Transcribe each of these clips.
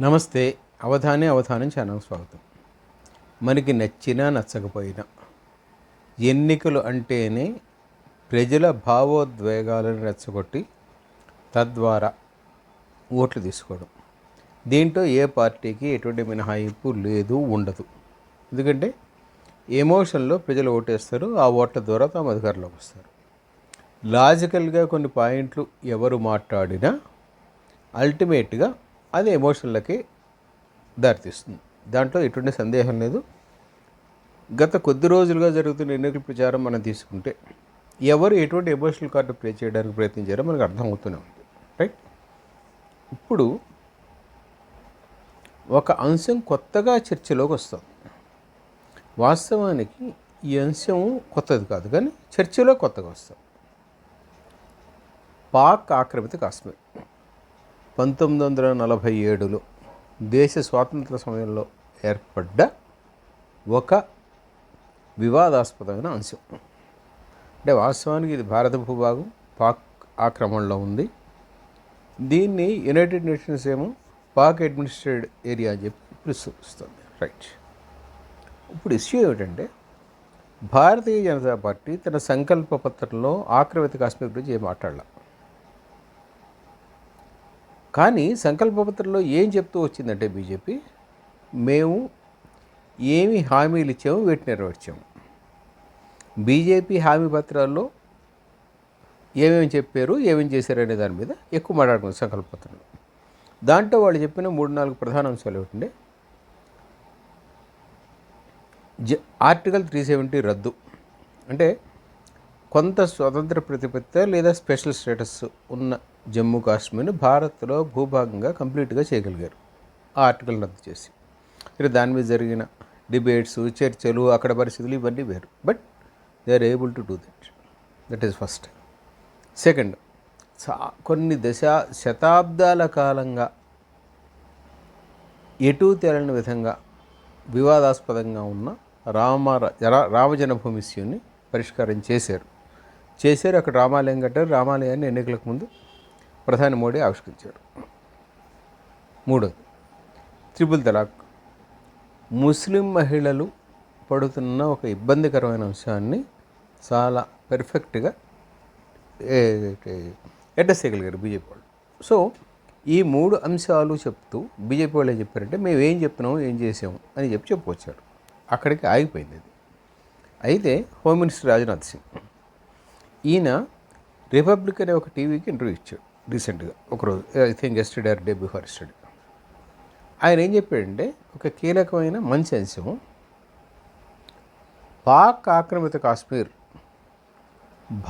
నమస్తే అవధానే అవధానం ఛానల్ స్వాగతం. మనకి నచ్చినా నచ్చకపోయినా ఎన్నికలు అంటేనే ప్రజల భావోద్వేగాలను రెచ్చగొట్టి తద్వారా ఓట్లు తీసుకోవడం. దీంట్లో ఏ పార్టీకి ఎటువంటి మినహాయింపు లేదు ఉండదు. ఎందుకంటే ఎమోషన్లో ప్రజలు ఓటేస్తారు ఆ ఓట్ల ద్వారా తాము అధికారంలోకి వస్తారు. లాజికల్గా కొన్ని పాయింట్లు ఎవరు మాట్లాడినా అల్టిమేట్గా అది ఎమోషన్లకి దారితీస్తుంది. దాంట్లో ఎటువంటి సందేహం లేదు. గత కొద్ది రోజులుగా జరుగుతున్న ఎన్నికల ప్రచారం మనం తీసుకుంటే ఎవరు ఎటువంటి ఎమోషనల్ కార్డు ప్లే చేయడానికి ప్రయత్నించారో మనకు అర్థమవుతూనే ఉంది. రైట్? ఇప్పుడు ఒక అంశం కొత్తగా చర్చలోకి వస్తుంది. వాస్తవానికి ఈ అంశం కొత్తది కాదు కానీ చర్చలో కొత్తగా వస్తుంది. పాక్ ఆక్రమిత కాశ్మీర్. పంతొమ్మిది వందల నలభై ఏడులో దేశ స్వాతంత్ర సమయంలో ఏర్పడ్డ ఒక వివాదాస్పదమైన అంశం. అంటే వాస్తవానికి ఇది భారత భూభాగం పాక్ ఆక్రమణలో ఉంది. దీన్ని యునైటెడ్ నేషన్స్ ఏమో పాక్ అడ్మినిస్ట్రేటెడ్ ఏరియా అని చెప్పి పిలుస్తుంది. రైట్ ఇప్పుడు ఇష్యూ ఏమిటంటే భారతీయ జనతా పార్టీ తన సంకల్ప పత్రంలో ఆక్రమిత కాశ్మీర్ గురించి ఏం మాట్లాడాల? కానీ సంకల్పపత్రంలో ఏం చెప్తూ వచ్చిందంటే బీజేపీ మేము ఏమి హామీలు ఇచ్చాము వీటిని నెరవేర్చాము. బీజేపీ హామీ పత్రాల్లో ఏమేమి చెప్పారు ఏమేమి చేశారు అనే దాని మీద ఎక్కువ మాట్లాడుకుంది సంకల్పపత్రంలో దాంట్లో వాళ్ళు చెప్పిన మూడు నాలుగు ప్రధాన అంశాలు ఏమిటంటే జ ఆర్టికల్ త్రీ సెవెంటీ రద్దు. అంటే కొంత స్వతంత్ర ప్రతిపత్తి లేదా స్పెషల్ స్టేటస్ ఉన్న జమ్మూ కాశ్మీర్ను భారత్లో భూభాగంగా కంప్లీట్గా చేయగలిగారు. ఆ ఆర్టికల్ రద్దు చేసి. ఇక దాని మీద జరిగిన డిబేట్స్ చర్చలు అక్కడ పరిస్థితులు ఇవన్నీ వేరు. But they are able to do that. That is first. Second సా కొన్ని దశ శతాబ్దాల కాలంగా ఎటు తేలని విధంగా వివాదాస్పదంగా ఉన్న రామ రా- రామ జన్మభూమి ఇష్యూని పరిష్కారం చేశారు. చేశారు అక్కడ రామాలయం కట్టారు. రామాలయాన్ని ఎన్నికలకు ముందు ప్రధాని మోడీ ఆవిష్కరించారు. మూడోది త్రిపుల్ తలాక్. ముస్లిం మహిళలు పడుతున్న ఒక ఇబ్బందికరమైన అంశాన్ని చాలా పెర్ఫెక్ట్గా అడ్రస్ చేయగలిగారు బీజేపీ వాళ్ళు. సో ఈ మూడు అంశాలు చెప్తూ బీజేపీ వాళ్ళు ఏం చెప్పారంటే మేము ఏం చెప్తున్నాము ఏం చేసాము అని చెప్పి చెప్పుకొచ్చారు. అక్కడికి ఆగిపోయింది అది. అయితే హోమ్ మినిస్టర్ రాజ్నాథ్ సింగ్ ఈయన రిపబ్లిక్ అనే ఒక టీవీకి ఇంటర్వ్యూ ఇచ్చాడు రీసెంట్గా ఒకరోజు. I think yesterday or day before yesterday. ఆయన ఏం చెప్పాడంటే ఒక కీలకమైన మంచి అంశం పాక్ ఆక్రమిత కాశ్మీర్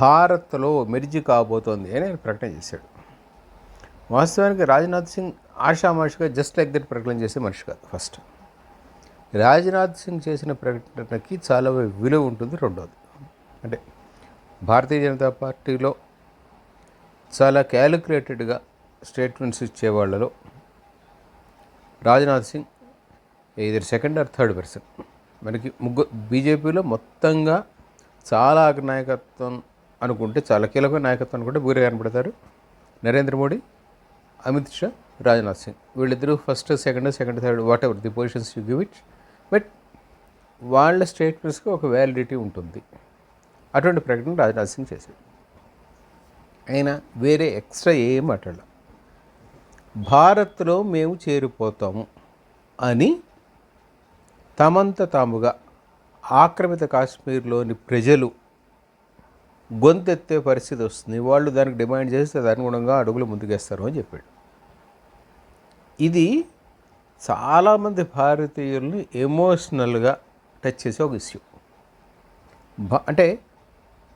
భారత్లో మెరిజి కాబోతోంది అని ఆయన ప్రకటన చేశాడు. వాస్తవానికి రాజ్నాథ్ సింగ్ ఆషామాషిగా జస్ట్ లైక్ దట్ ప్రకటన చేసే మనిషి కాదు ఫస్ట్. రాజ్నాథ్ సింగ్ చేసిన ప్రకటనకి చాలా విలువ ఉంటుంది రెండోది. అంటే భారతీయ జనతా పార్టీలో చాలా క్యాలిక్యులేటెడ్గా స్టేట్మెంట్స్ ఇచ్చే వాళ్ళలో రాజ్నాథ్ సింగ్ ఇద్దరు సెకండ్ ఆర్ థర్డ్ పర్సన్. మనకి ముగ్గురు బీజేపీలో మొత్తంగా చాలా నాయకత్వం అనుకుంటే చాలా కీలకమైన నాయకత్వం అనుకుంటే బూరే కనపడతారు. నరేంద్ర మోడీ అమిత్ షా రాజ్నాథ్ సింగ్. వీళ్ళిద్దరూ first second second third whatever the positions you give it but వాళ్ళ స్టేట్మెంట్స్కి ఒక వ్యాలిడిటీ ఉంటుంది. అటువంటి ప్రకటన రాజ్నాథ్ సింగ్ చేశాడు. ఆయన వేరే ఎక్స్ట్రా ఏం మాట్లాడాల. భారత్లో మేము చేరిపోతాము అని తమంత తాముగా ఆక్రమిత కాశ్మీర్లోని ప్రజలు గొంతెత్తే పరిస్థితి వస్తుంది. వాళ్ళు దానికి డిమాండ్ చేస్తే అనుగుణంగా అడుగులు ముందుకేస్తారు అని చెప్పాడు. ఇది చాలామంది భారతీయుల్ని ఎమోషనల్గా టచ్ చేసే ఒక ఇష్యూ. అంటే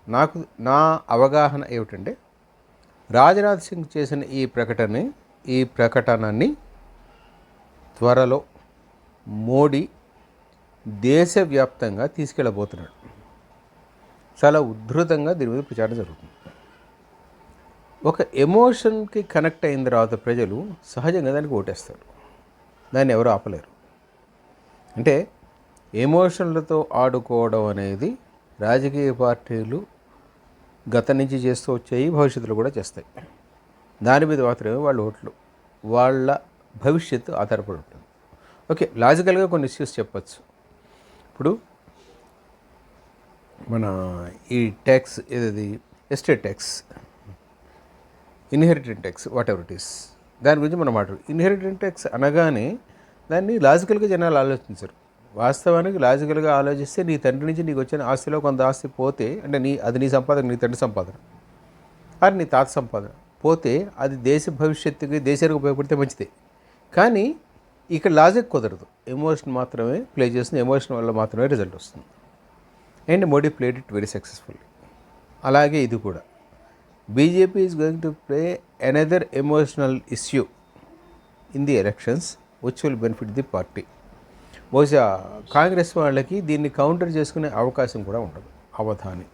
నాకు నా అవగాహన ఏమిటంటే రాజ్నాథ్ సింగ్ చేసిన ఈ ప్రకటన ఈ ప్రకటనని త్వరలో మోడీ దేశవ్యాప్తంగా తీసుకెళ్ళబోతున్నాడు. చాలా ఉద్ధృతంగా దీని మీద ప్రచారం జరుగుతుంది. ఒక ఎమోషన్కి కనెక్ట్ అయిన తర్వాత ప్రజలు సహజంగా దానికి ఓటేస్తారు. దాన్ని ఎవరు ఆపలేరు. అంటే ఎమోషన్లతో ఆడుకోవడం అనేది రాజకీయ పార్టీలు గత నుంచి చేస్తూ వచ్చాయి భవిష్యత్తులో కూడా చేస్తాయి. దాని మీద మాత్రమే వాళ్ళ ఓట్లు వాళ్ళ భవిష్యత్తు ఆధారపడి ఉంటుంది. ఓకే లాజికల్గా కొన్ని ఇష్యూస్ చెప్పచ్చు. ఇప్పుడు మన ఈ ట్యాక్స్ ఏది estate tax inherited tax whatever it is. దాని గురించి మనం మాట్లాడు ఇన్హెరిటెడ్ ట్యాక్స్ అనగానే దాన్ని లాజికల్గా జనాలు ఆలోచించరు. వాస్తవానికి లాజికల్గా ఆలోచిస్తే నీ తండ్రి నుంచి నీకు వచ్చిన ఆస్తిలో కొంత ఆస్తి పోతే అంటే నీ అది నీ సంపాదన నీ తండ్రి సంపాదన. అది నీ తాత సంపాదన. పోతే అది దేశ భవిష్యత్తుకి దేశానికి ఉపయోగపడితే మంచిదే. కానీ ఇక్కడ లాజిక్ కుదరదు. ఎమోషన్ మాత్రమే ప్లే చేస్తుంది. ఎమోషన్ వల్ల మాత్రమే రిజల్ట్ వస్తుంది. And Modi played it very successfully. అలాగే ఇది కూడా. BJP is going to play another emotional issue in the elections which will benefit the party. బహుశా కాంగ్రెస్ వాళ్ళకి దీన్ని కౌంటర్ చేసుకునే అవకాశం కూడా ఉండదు. అవధాని.